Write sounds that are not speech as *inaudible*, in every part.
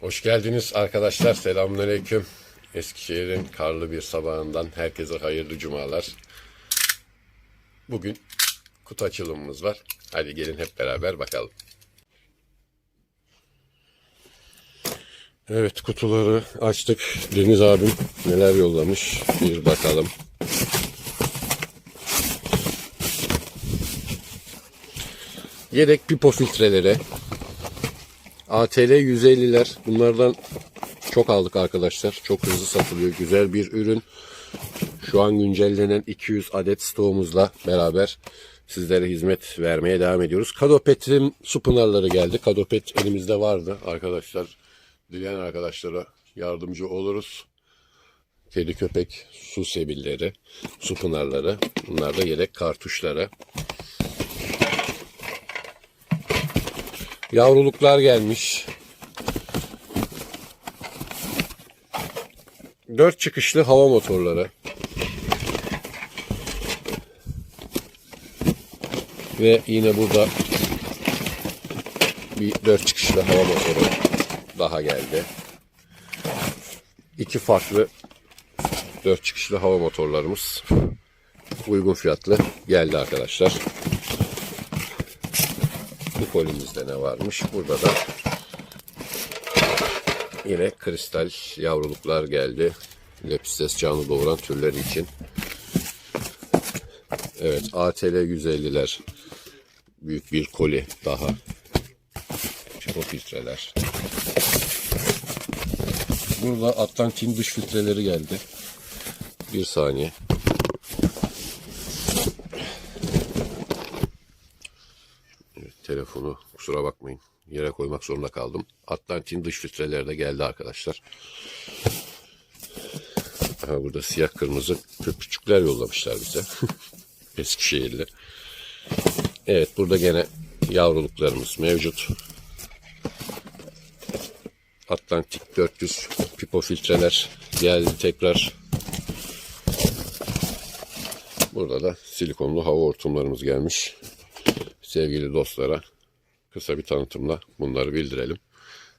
Hoş geldiniz arkadaşlar. Selamünaleyküm. Eskişehir'in karlı bir sabahından herkese hayırlı cumalar. Bugün kutu açılımımız var. Hadi gelin hep beraber bakalım. Evet kutuları açtık. Deniz abim neler yollamış bir bakalım. Yedek pipo filtreleri. ATL 150'ler. Bunlardan çok aldık arkadaşlar. Çok hızlı satılıyor. Güzel bir ürün. Şu an güncellenen 200 adet stoğumuzla beraber sizlere hizmet vermeye devam ediyoruz. Kadopet'in su pınarları geldi. Kadopet elimizde vardı arkadaşlar. Dileyen arkadaşlara yardımcı oluruz. Kedi köpek su sebilleri, su pınarları. Bunlar da yedek kartuşları. Yavruluklar gelmiş. Dört çıkışlı hava motorları. Ve yine burada bir dört çıkışlı hava motoru daha geldi. İki farklı dört çıkışlı hava motorlarımız uygun fiyatlı geldi arkadaşlar. Bu kolimizde ne varmış? Burada da yine kristal yavruluklar geldi. Lepistes canlı doğuran türler için. Evet ATL 150'ler büyük bir koli daha. Pipo filtreler. Burada Atlantin dış filtreleri geldi. Bir saniye. Telefonu kusura bakmayın. Yere koymak zorunda kaldım. Atlantin dış filtreleri de geldi arkadaşlar. Aha, burada siyah kırmızı köpücükler yollamışlar bize. *laughs* Eskişehirli. Evet burada gene yavruluklarımız mevcut. Atlantik 400 pipo filtreler geldi tekrar. Burada da silikonlu hava hortumlarımız gelmiş. Sevgili dostlara kısa bir tanıtımla bunları bildirelim.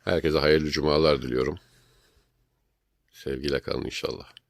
Herkese hayırlı cumalar diliyorum. Sevgiyle kalın inşallah.